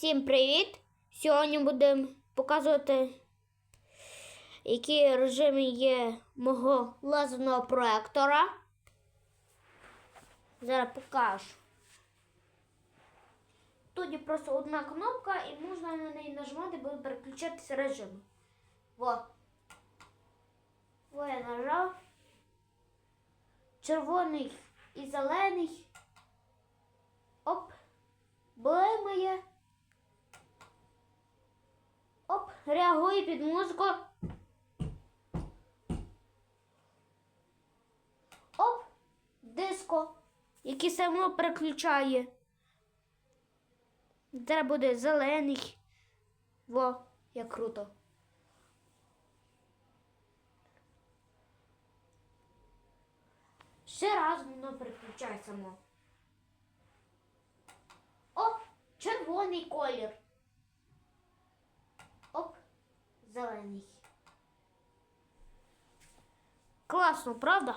Всім привіт! Сьогодні будемо показувати, які режими є мого лазерного проектора. Зараз покажу. Тут є просто одна кнопка і можна на неї нажимати, буде переключатися режим. Во. Во я нажав. Червоний і зелений. Реагує під музику. Оп, диско, який само переключає. Зараз буде зелений. Во, як круто. Ще раз воно переключає само. Оп, червоний колір. Оп, зелений. Класно, правда?